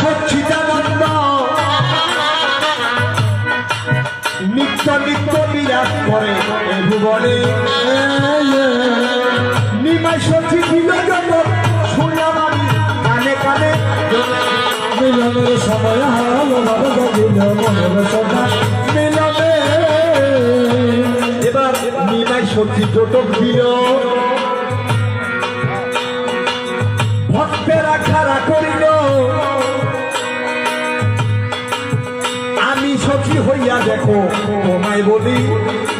সচ্ছিদানন্দ নিত্য নিত্য বিরাজ করে ভুবনে নিমাই সচি যত শুনলাম আমি, কানে কানে। মিলনের সময় হারালো মনের সদা মিলনে। এবার নিমাই সচি জটক দিল। দেখো তোমায় বলি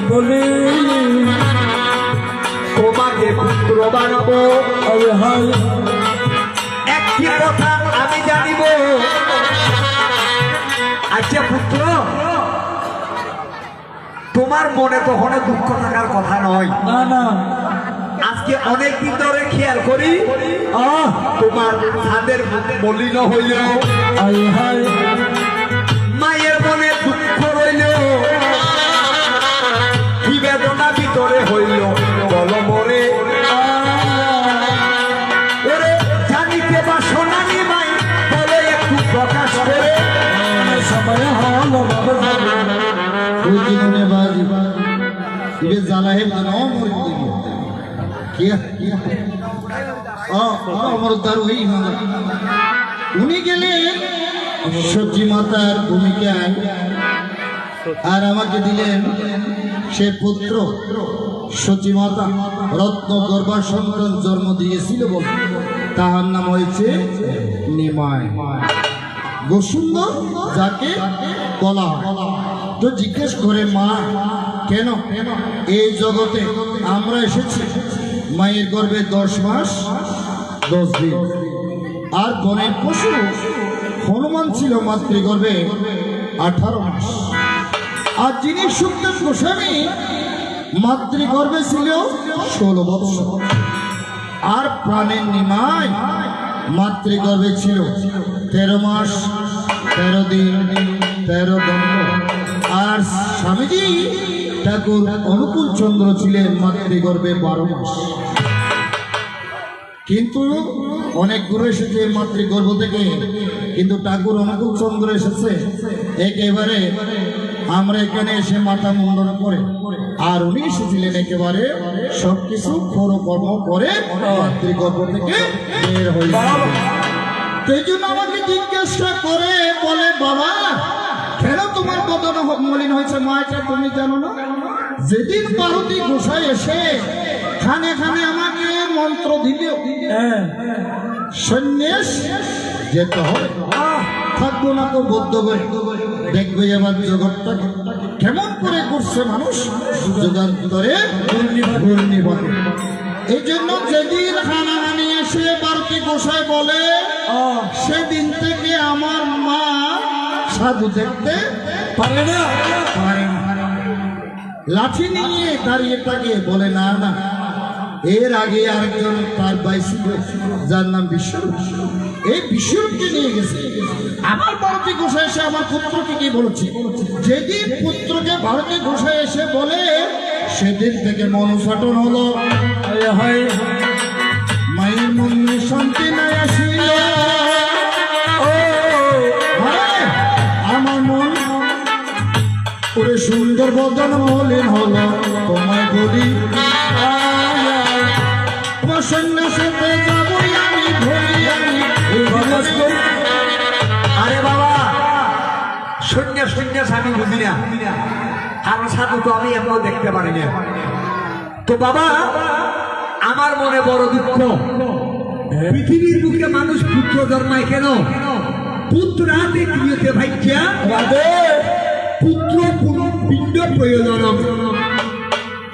বলি তোমাকে পুত্র বানাবো একটি কথা আমি জানিব? আচ্ছা পুত্র তোমার মনে কখনো দুঃখ থাকার কথা নয়। না না। আজকে অনেক দিন ধরে খেয়াল করি আহ। তোমার ছাদের মলিন হইল উনি গেলেন সবজি মাতার ভূমিকায়। আর আমাকে দিলেন সে পুত্র সচি মাতা, রত্ন গর্ভা সন্তান জন্ম দিয়েছিল বলে। তাহার নাম হয়েছে নিমায় বসুন্ধর যাকে বলা হয়। তো জিজ্ঞেস করে, মা, কেন? এই জগতে আমরা এসেছি। মায়ের গর্ভে দশ মাস, দশ দিন। আর বনের পশু হনুমান ছিল মাতৃগর্ভে আঠারো মাস। আর যিনি সুখদেব গোস্বামী, মাতৃগর্ভে ছিল ষোলো বৎসর। আর প্রাণের নিমায় মাতৃগর্ভে ছিল তেরো মাস, তেরো দিন, তেরো দণ্ড স্বামীজি ঠাকুর অনুকূল চন্দ্র ছিলেন মাতৃগর্ভে বারো মাস। কিন্তু অনেক গুরু এসেছে মাতৃগর্ভ থেকে, কিন্তু ঠাকুর অনুকূল চন্দ্র এসেছে, একেবারে আমরা এখানে এসে মাথা মুন্ডন করে, আর উনি এসেছিলেন একেবারে সবকিছু খোর কর্ম করে মাতৃগর্ভ থেকে বের হয়ে সেই জন্য আমাকে জিজ্ঞাসা করে, বলে, বাবা কেন তোমার বদন মলিন হয়েছে মা এটা তুমি জানো না? যেদিন পার্বতী গোসাই এসে খানে খানে আমাকে মন্ত্র দিল হ্যাঁ। সন্ন্যাস যেতে হবে। থাকব না তো বদ্ধ করে। দেখবে এবার জগৎটা কেমন করে করছে মানুষ যুগান্তরে এই জন্য যেদিন হানাহানি এসে বারতি গোসাই বলে সেদিন থেকে আমার মা সাধু দেখতে পারে না। পারে না। লাঠি নিয়ে দাঁড়িয়ে থাকে বলে না না এর আগে আরেকজন তার বাইসি যার নাম বিশ্বরূপ। এই বিশ্বরূপকে নিয়ে গেছে। আমার ভারতী গোসাই এসে আমার পুত্রকে কি বলছে? যেদিন পুত্রকে ভারতী গোসাই এসে বলে সেদিন থেকে মনুষাটন হলো। আরে হাই মায়ের মনে শান্তি নাই আসিল সুন্দর বদন মলিন হলো তোমায় বলি তোমার সন্ন্যাসেতে যাবই আমি ধরি আমি। আরে বাবা শূন্য শূন্য আমি বুঝি না। সাধু তো আমি এমন দেখতে পারি না তো বাবা আমার মনে বড় দুঃখ। পৃথিবীর বুকে মানুষ পুত্র জন্মায় কেন? পুত্র হাতে গৃহতে ভাইয়া রাধে। পুত্র পুরো পিণ্ড প্রয়োজন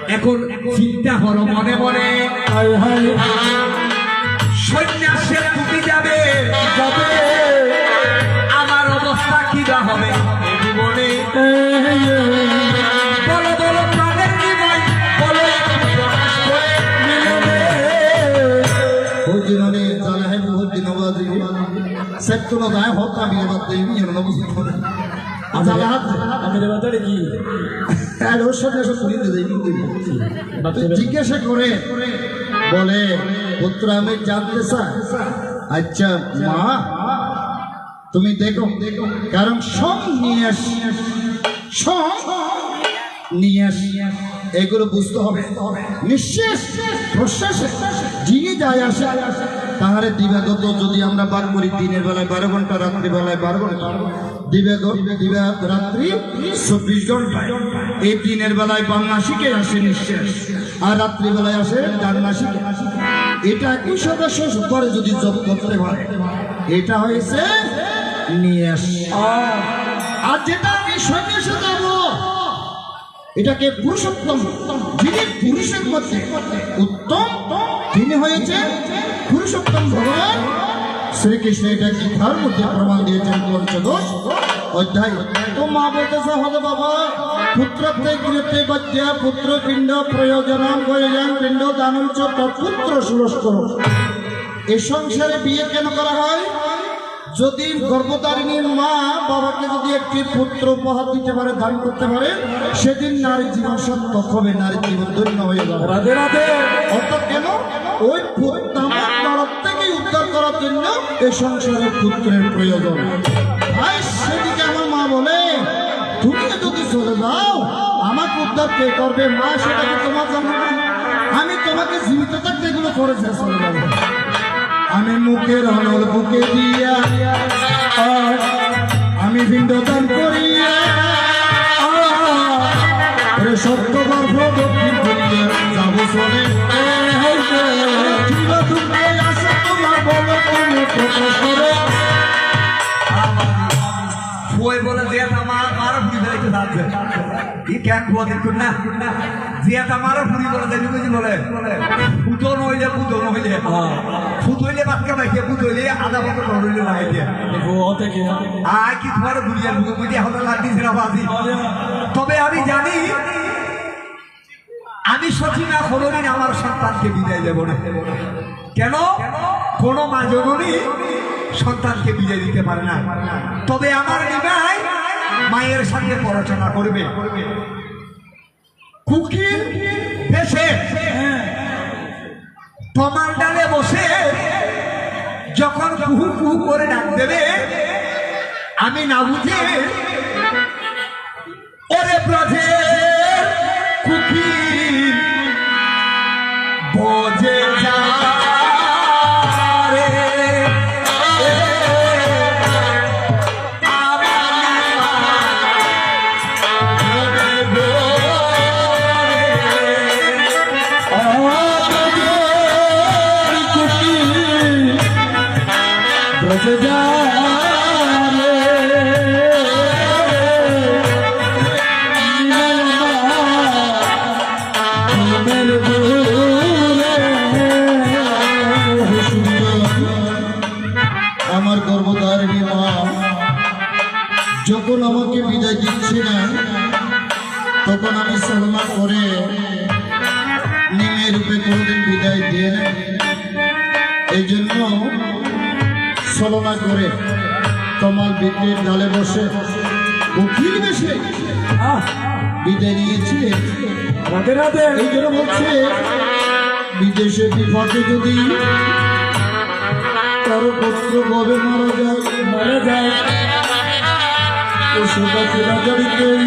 এখন চিন্তা করো মনে মনে। হাই হাই সন্ন্যাসে তুমি যাবে। যাবে। আমার অবস্থা কি বা হবে? জীবনে। বলো বলো প্রাণের নিময় বলো একটু প্রকাশ করে বহুত দিননে জানা হে বাদ সেট না কি? ওর সাথে দেই জিজ্ঞাসা করে বলে পুত্র আমি জানতে চাই। আচ্ছা মা তুমি দেখো কারণ সব নিয়ে সব নিয়ে এগুলো বুঝতে হবে। নিঃশ্বাস প্রশ্বাস যিনি যায় আসে তাহারে দিবাগত যদি আমরা বার করি দিনের বেলায় বারো ঘণ্টা রাত্রি বেলায় বারো ঘণ্টা। এই দিনের বেলায় আসে আর রাত্রি বেলায় আসে এটা সদস্য করে যদি জব করতে পারে এটা হয়েছে আর যেটা আমি সন্ন্যাসে যাব এটাকে পুরুষোত্তম, যিনি পুরুষের মধ্যে উত্তম, তিনি হয়েছে পুরুষোত্তম ভগবান। শ্রীকৃষ্ণ এটা গীতার মধ্যে প্রমাণ দিয়েছেন পঞ্চদশ অধ্যায়? তো মা বলতেছে হলো বাবা পুত্রতে গৃহতে বজ্জা পুত্র পিণ্ড প্রয়োজন প্রয়োজন পিণ্ড দানুল পুত্র সুরস্ক এই সংসারে বিয়ে কেন করা হয়? যদি গর্ভধারিণীর মা বাবাকে যদি একটি পুত্র উপহার দিতে পারে দান করতে পারে সেদিন নারীর জীবন সার্থক হবে নারীর জীবন ধন্য হয়ে যাবে। রাধে রাধে। অর্থাৎ কেন? ওই তামাক জন্য এ সংসারে পুত্রের প্রয়োজন। ভাই সেদিকে আমার মা বলে তুমি যদি চলে যাও আমার উদ্ধার কে করবে? মা সেটাকে তোমার জানো না। আমি তোমাকে জীবিত থাকতে এগুলো করেছে আমি মুখের অনল বুকে দিয়া আমি পিণ্ডদান দান আহ, না? ফুরি বলে বলে? ফুটো নইলে ফুটো নইলে। আয় কি তোমার বুঝি না বাজি। তবে আমি জানি, আমি সচিনা কোনোদিন আমার সন্তানকে বিদায় দেব না। কেন? কোনো মা জননী সন্তানকে বিদায় দিতে পারে না। তবে আমার নিমাই মায়ের সাথে পড়াশোনা করবে। তোমার ডালে বসে যখন কুহু কুহু করে ডাক দেবে, আমি না বুঝে, ওরে ব্রজে কুকি তখন আমি সলমা করে। নিমের রূপে কোনোদিন বিদায় দিয়ে নেন এই জন্য ছলনা করে তোমার বিক্রির ডালে বসে উকিল বেশে বিদায় নিয়েছে। এই জন্য বলছে বিদেশে বিপদে যদি কারও পুত্র গবে মারা যায়। মারা যায়। পশু পাখি রাজারিকেই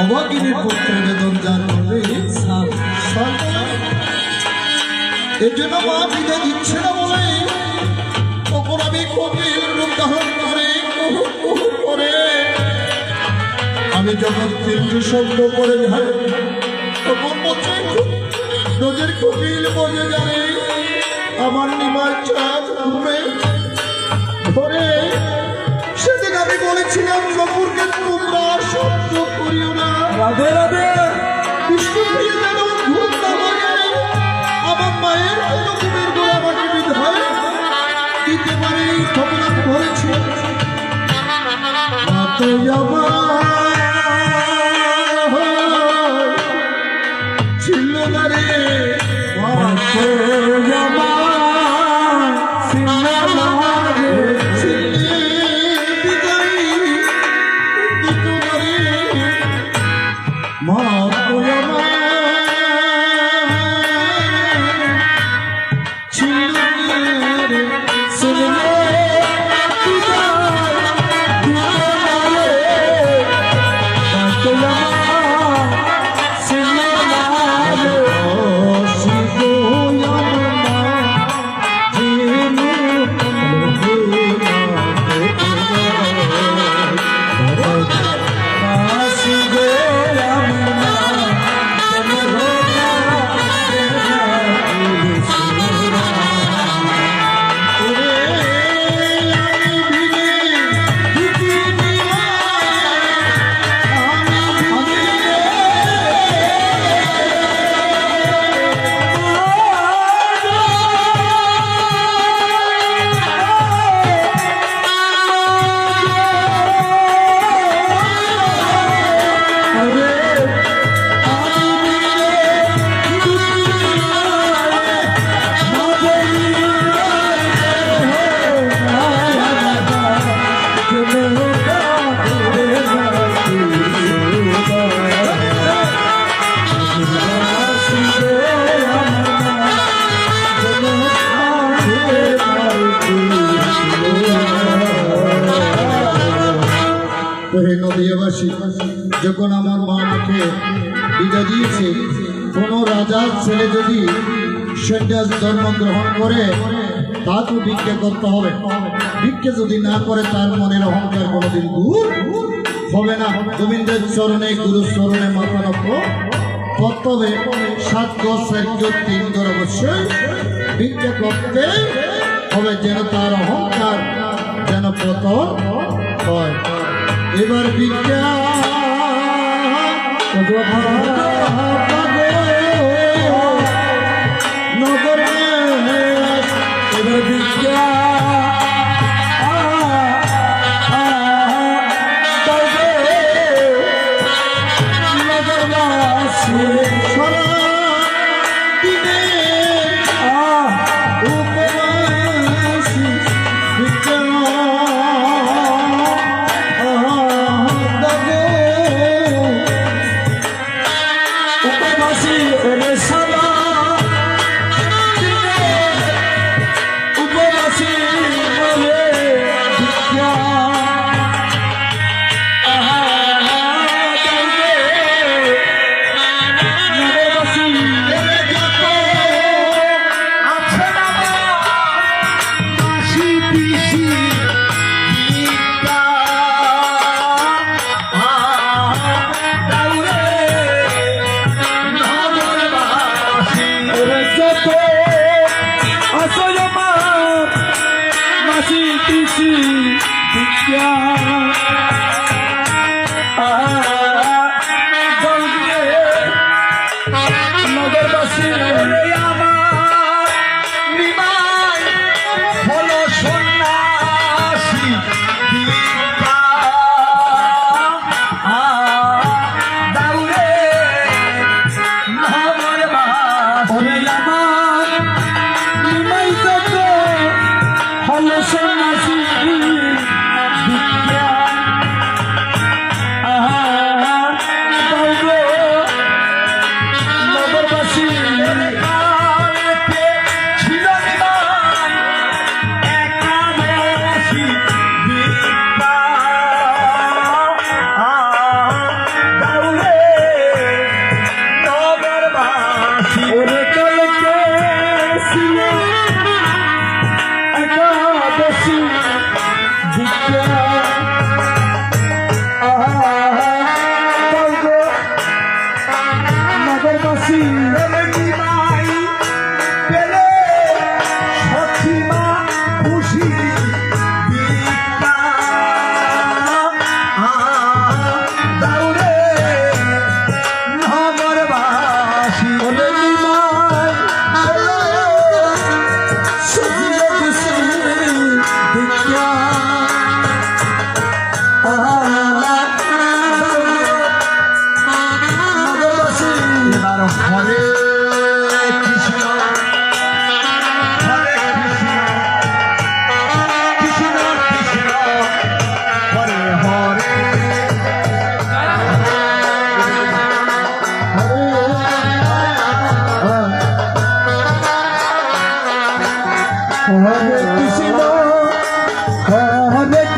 অভাগিনীর পুত্র বেদন যার হবে। এই জন্য মা বিদায় দিচ্ছে না বলে তখন আমি কবির রূপ ধারণ করে করে। আমি যখন তিনটি শব্দ করে যাই তখন বলছে নদীর বলে যাবে আমার নিমার চাঁদ ঘুমে ধরে। আমি বলেছিলাম নপুরকে তোমরা শব্দ করিও না। রাধে রাধে। বিষ্ণু প্রিয় যেন ঘুম না আমার মায়ের আমাকে বিধায় দিতে পারে আমার ছিল না রে যদি সন্ন্যাস ধর্ম গ্রহণ করে তাকে ভিক্ষা করতে হবে। ভিক্ষা যদি না করে, তার মনের অহংকার কোনোদিন দূর হবে না। গোবিন্দের চরণে, গুরুর চরণে মাথা রক্ষ করতে হবে সাত দশ একজন তিন ঘর অবশ্যই ভিক্ষা করতে হবে, যেন তার অহংকার যেন পতন হয়। এবার ভিক্ষা এবার বিজ্ঞা সারা